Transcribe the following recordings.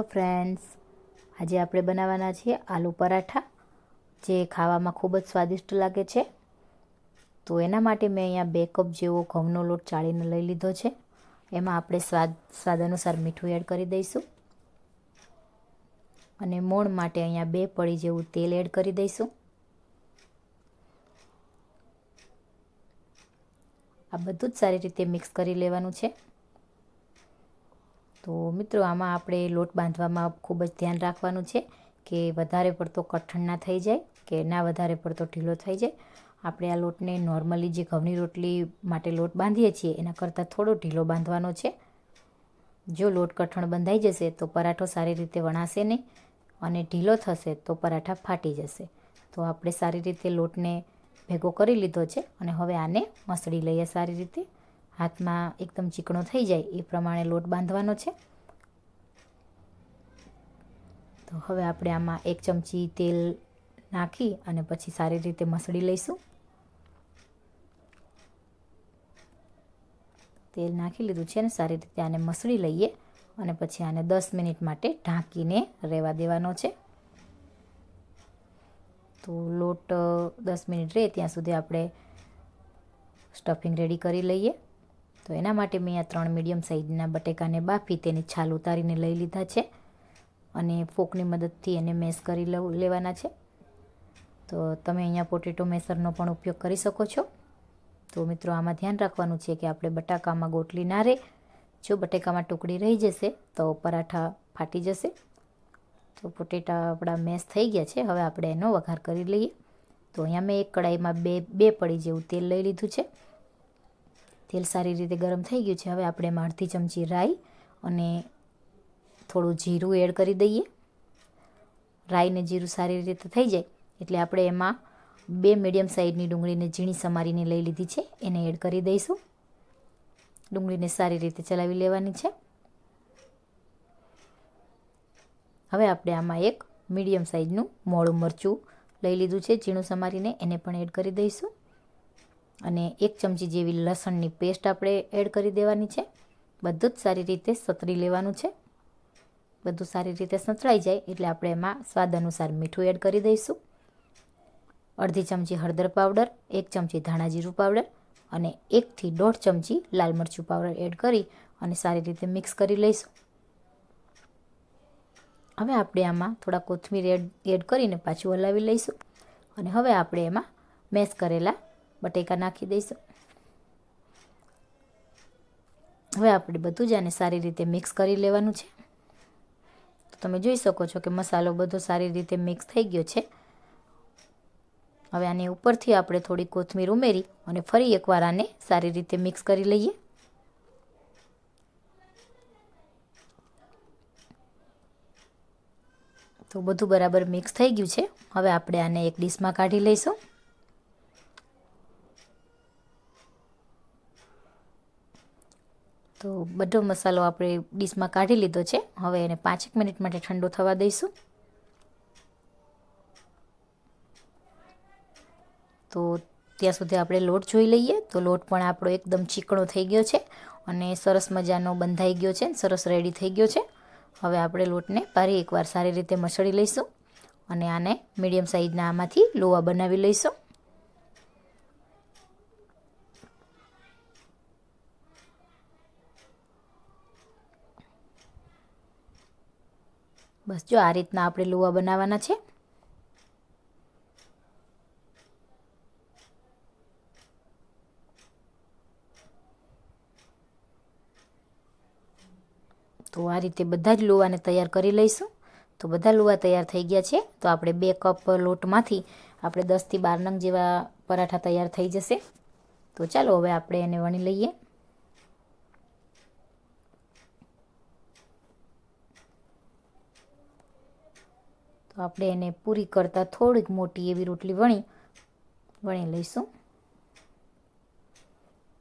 Hello friends, આજે આપણે બનાવવાના છીએ આલુ પરાઠા, જે ખાવામાં ખૂબ જ સ્વાદિષ્ટ લાગે છે. તો એના માટે મેં અહીંયા બે કપ જેવો ઘઉંનો લોટ ચાળીને લઈ લીધો છે. એમાં આપણે સ્વાદ સ્વાદ અનુસાર મીઠું એડ કરી દઈશું. અને મોણ માટે અહીંયા બે પડી જેવું તેલ એડ કરી દઈશું. આ બધું જ સારી રીતે મિક્સ કરી લેવાનું છે. તો મિત્રો, આમાં આપણે લોટ બાંધવામાં ખૂબ જ ધ્યાન રાખવાનું છે કે વધારે પડતો કઠણ ના થઈ જાય, કે ના વધારે પડતો ઢીલો થઈ જાય. આપણે આ લોટને નોર્મલી જે ઘઉંની રોટલી માટે લોટ બાંધીએ છીએ, એના કરતાં થોડો ઢીલો બાંધવાનો છે. જો લોટ કઠણ બંધાઈ જશે, તો પરાઠો સારી રીતે વણાશે નહીં અને ઢીલો થશે, તો પરાઠા ફાટી જશે. તો આપણે સારી રીતે લોટને ભેગો કરી લીધો છે અને હવે આને મસળી લઈએ સારી રીતે. હાથમાં એકદમ ચીકણો થઈ જાય એ પ્રમાણે લોટ બાંધવાનો છે. તો હવે આપણે આમાં એક ચમચી તેલ નાખી અને પછી સારી રીતે મસળી લઈશું. તેલ નાખી લીધું છે ને સારી રીતે આને મસળી લઈએ અને પછી આને દસ મિનિટ માટે ઢાંકીને રહેવા દેવાનો છે. તો લોટ દસ મિનિટ રહે ત્યાં સુધી આપણે સ્ટફિંગ રેડી કરી લઈએ. તો એના માટે મેં આ ત્રણ મીડિયમ સાઇઝના બટેકાને બાફી તેની છાલ ઉતારીને લઈ લીધા છે અને ફોકની મદદથી એને મેસ કરી લેવાના છે. તો તમે અહીંયા પોટેટો મેસરનો પણ ઉપયોગ કરી શકો છો. તો મિત્રો, આમાં ધ્યાન રાખવાનું છે કે આપણે બટાકામાં ગોટલી ના રહે જો બટેકામાં ટુકડી રહી જશે, તો પરાઠા ફાટી જશે. તો પોટેટા આપણા મેસ થઈ ગયા છે. હવે આપણે એનો વઘાર કરી લઈએ. તો અહીંયા મેં એક કડાઈમાં બે બે પડી જેવું તેલ લઈ લીધું છે. તેલ સારી રીતે ગરમ થઈ ગયું છે. હવે આપણે એમાં અડધી ચમચી રાઈ અને થોડું જીરું એડ કરી દઈએ. રાઈ ને જીરું સારી રીતે થઈ જાય એટલે આપણે એમાં બે મીડિયમ સાઇઝની ડુંગળીને ઝીણી સમારીને લઈ લીધી છે. એને એડ કરી દઈશું. ડુંગળીને સારી રીતે ચલાવી લેવાની છે. હવે આપણે આમાં એક મીડિયમ સાઇઝનું મોળું મરચું લઈ લીધું છે. ઝીણું સમારીને એને પણ એડ કરી દઈશું. અને એક ચમચી જેવી લસણની પેસ્ટ આપણે એડ કરી દેવાની છે. બધું જ સારી રીતે સતરી લેવાનું છે. બધું સારી રીતે સંતળાઈ જાય એટલે આપણે એમાં સ્વાદ અનુસાર મીઠું એડ કરી દઈશું. અડધી ચમચી હળદર પાવડર એક ચમચી ધાણા જીરું પાવડર અને એકથી દોઢ ચમચી લાલ મરચું પાવડર એડ કરી અને સારી રીતે મિક્સ કરી લઈશું. હવે આપણે આમાં થોડા કોથમીર એડ એડ કરીને પાછું હલાવી લઈશું. અને હવે આપણે એમાં મેશ કરેલા બટેકા નાખી દઈશું. હવે આપણે બધું જ આને સારી રીતે મિક્સ કરી લેવાનું છે. તો તમે જોઈ શકો છો કે મસાલો બધો સારી રીતે મિક્સ થઈ ગયો છે. હવે આની ઉપરથી આપણે થોડી કોથમીર ઉમેરી અને ફરી એકવાર આને સારી રીતે મિક્સ કરી લઈએ. તો બધું બરાબર મિક્સ થઈ ગયું છે. હવે આપણે આને એક ડીશમાં કાઢી લઈશું તો બધો મસાલો આપણે ડીશમાં કાઢી લીધો છે. હવે એને પાંચેક મિનિટ માટે ઠંડો થવા દઈશું. તો ત્યાં સુધી આપણે લોટ જોઈ લઈએ. તો લોટ પણ આપણો એકદમ ચીકણો થઈ ગયો છે અને સરસ મજાનો બંધાઈ ગયો છે સરસ રેડી થઈ ગયો છે. હવે આપણે લોટને ફરી એકવાર સારી રીતે મસળી લઈશું અને આને મીડિયમ સાઇઝના આમાંથી લોવા બનાવી લઈશું. બસ જો આ રીતના આપણે લોવા બનાવવાના છે. તો આ રીતે બધા જ લોવાને તૈયાર કરી લઈશું. તો બધા લોવા તૈયાર થઈ ગયા છે. તો આપણે બે કપ લોટમાંથી આપણે દસથી બાર નંગ જેવા પરાઠા તૈયાર થઈ જશે. તો ચાલો હવે આપણે એને વણી લઈએ. તો આપણે એને પૂરી કરતાં થોડીક મોટી એવી રોટલી વણી વણી લઈશું.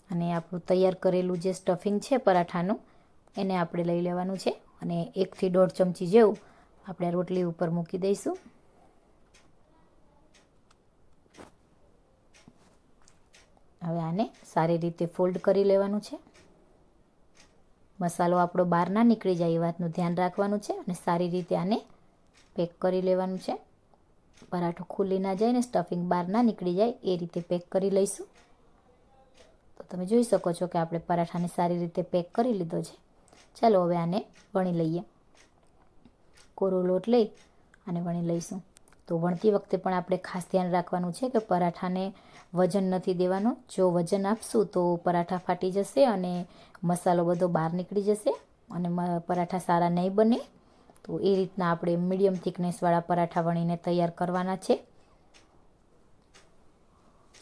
અને આપણું તૈયાર કરેલું જે સ્ટફિંગ છે પરાઠાનું, એને આપણે લઈ લેવાનું છે. અને એકથી દોઢ ચમચી જેવું આપણે રોટલી ઉપર મૂકી દઈશું. હવે આને સારી રીતે ફોલ્ડ કરી લેવાનું છે. મસાલો આપણો બહાર ના નીકળી જાય એ વાતનું ધ્યાન રાખવાનું છે અને સારી રીતે આને પેક કરી લેવાનું છે. પરાઠો ખુલ્લી ના જાય ને સ્ટફિંગ બહાર ના નીકળી જાય, એ રીતે પેક કરી લઈશું. તો તમે જોઈ શકો છો કે આપણે પરાઠાને સારી રીતે પેક કરી લીધો છે. ચાલો હવે આને વણી લઈએ. કોરો લોટ લઈ અને વણી લઈશું. તો વણતી વખતે પણ આપણે ખાસ ધ્યાન રાખવાનું છે કે પરાઠાને વજન નથી દેવાનું. જો વજન આપશું તો પરાઠા ફાટી જશે અને મસાલો બધો બહાર નીકળી જશે અને પરાઠા સારા નહીં બને. તો એ રીતના આપણે મીડિયમ થિકનેસવાળા પરાઠા વણીને તૈયાર કરવાના છે.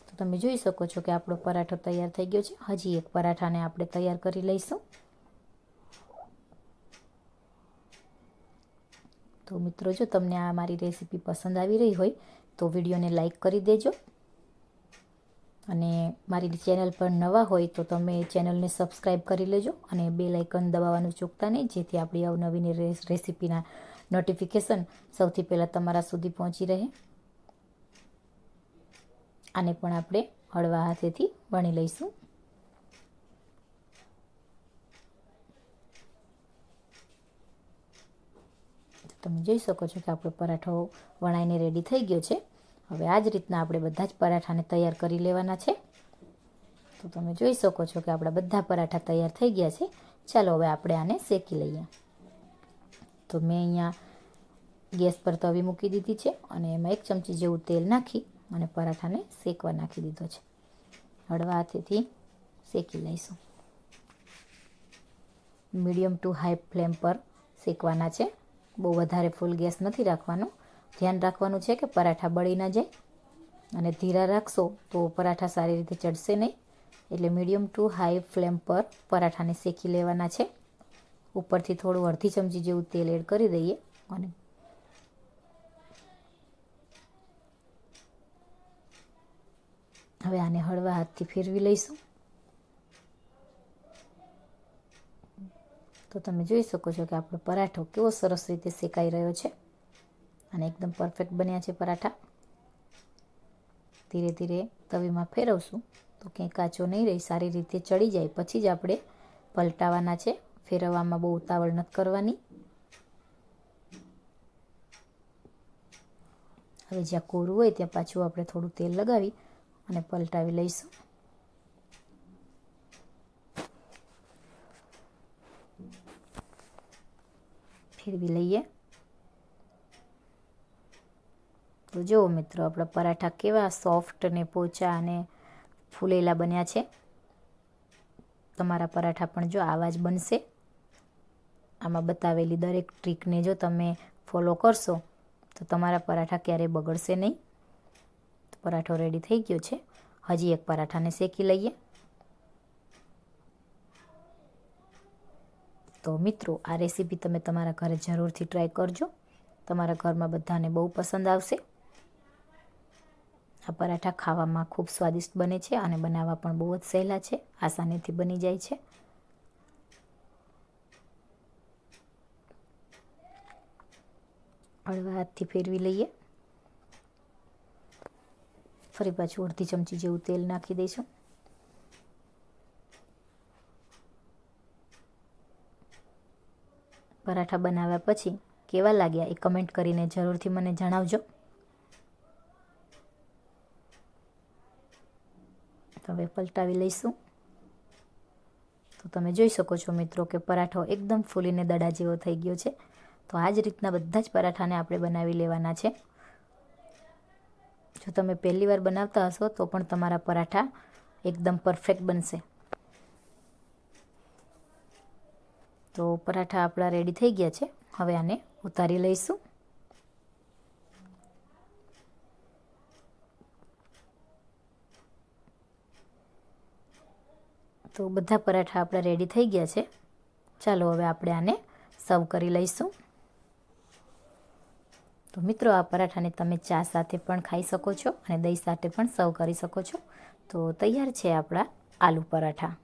તો તમે જોઈ શકો છો કે આપણો પરાઠો તૈયાર થઈ ગયો છે. હજી એક પરાઠાને આપણે તૈયાર કરી લઈશું. તો મિત્રો, જો તમને આ મારી રેસીપી પસંદ આવી રહી હોય, તો વિડીયોને લાઈક કરી દેજો. અને મારી ચેનલ પર નવા હોય તો તમે ચેનલને સબસ્ક્રાઈબ કરી લેજો અને બે લાઇકન દબાવવાનું ચૂકતા નહીં, જેથી આપણી અવનવીની રેસીપીના નોટિફિકેશન સૌથી પહેલાં તમારા સુધી પહોંચી રહે. આને પણ આપણે હળવા હાથેથી વણી લઈશું. તમે જોઈ શકો છો કે આપણો પરાઠો વણાઈને રેડી થઈ ગયો છે. હવે આ જ રીતના આપણે બધા જ પરાઠાને તૈયાર કરી લેવાના છે. તો તમે જોઈ શકો છો કે આપણા બધા પરાઠા તૈયાર થઈ ગયા છે. ચાલો હવે આપણે આને શેકી લઈએ. તો મેં અહીંયા ગેસ પર તવી મૂકી દીધી છે અને એમાં એક ચમચી જેવું તેલ નાખી અને પરાઠાને શેકવા નાખી દીધો છે. હળવા હાથેથી શેકી લઈશું. મીડિયમ ટુ હાઈ ફ્લેમ પર શેકવાના છે. બહુ વધારે ફૂલ ગેસ નથી રાખવાનો. ધ્યાન રાખવાનું છે કે પરાઠા બળી ના જાય. અને ધીરા રાખશો તો પરાઠા સારી રીતે ચડશે નહીં. એટલે મીડિયમ ટુ હાઈ ફ્લેમ પર પરાઠાને શેકી લેવાના છે. ઉપરથી થોડું અડધી ચમચી જેવું તેલ એડ કરી દઈએ અને હવે આને હળવા હાથથી ફેરવી લઈશું. તો તમે જોઈ શકો છો કે આપણો પરાઠો કેવો સરસ રીતે શેકાઈ રહ્યો છે. અને એકદમ પરફેક્ટ બન્યા છે પરાઠા. ધીરે ધીરે તવીમાં ફેરવશું. તો ક્યાંય કાચો નહીં રહી, સારી રીતે ચડી જાય. પછી જ આપણે પલટાવાના છે. ફેરવવામાં બહુ ઉતાવળ નથી કરવાની. હવે જ્યાં કોરું હોય ત્યાં પાછું આપણે થોડું તેલ લગાવી અને પલટાવી લઈશું. ફેરવી લઈએ. તો જુઓ મિત્રો, આપણા પરાઠા કેવા સોફ્ટ ને પોચા અને ફૂલેલા બન્યા છે. તમારા પરાઠા પણ જો આવા જ બનશે. આમાં બતાવેલી દરેક ટ્રીકને જો તમે ફોલો કરશો, તો તમારા પરાઠા ક્યારેય બગડશે નહીં. તો પરાઠો રેડી થઈ ગયો છે. હજી એક પરાઠાને શેકી લઈએ. તો મિત્રો, આ રેસીપી તમે તમારા ઘરે જરૂરથી ટ્રાય કરજો. તમારા ઘરમાં બધાને બહુ પસંદ આવશે. આ પરાઠા ખાવામાં ખૂબ સ્વાદિષ્ટ બને છે અને બનાવવા પણ બહુ જ સહેલા છે, આસાનીથી બની જાય છે. હળવા હાથથી ફેરવી લઈએ. ફરી પાછું અડધી ચમચી જેવું તેલ નાખી દઈશું. પરાઠા બનાવ્યા પછી કેવા લાગ્યા એ કમેન્ટ કરીને જરૂરથી મને જણાવજો. હવે પલટાવી લઈશું. તો તમે જોઈ શકો છો મિત્રો કે પરાઠો એકદમ ફૂલીને દડા જેવો થઈ ગયો છે. તો આ જ રીતના બધા જ પરાઠાને આપણે બનાવી લેવાના છે. જો તમે પહેલી વાર બનાવતા હશો તો પણ તમારા પરાઠા એકદમ પરફેક્ટ બનશે. તો પરાઠા આપણા રેડી થઈ ગયા છે. હવે આને ઉતારી લઈશું. તો બધા પરાઠા આપણા રેડી થઈ ગયા છે. ચાલો હવે આપણે આને સર્વ કરી લઈશું. તો મિત્રો, આ પરાઠાને તમે ચા સાથે પણ ખાઈ શકો છો અને દહીં સાથે પણ સર્વ કરી શકો છો. તો તૈયાર છે આપણા આલુ પરાઠા.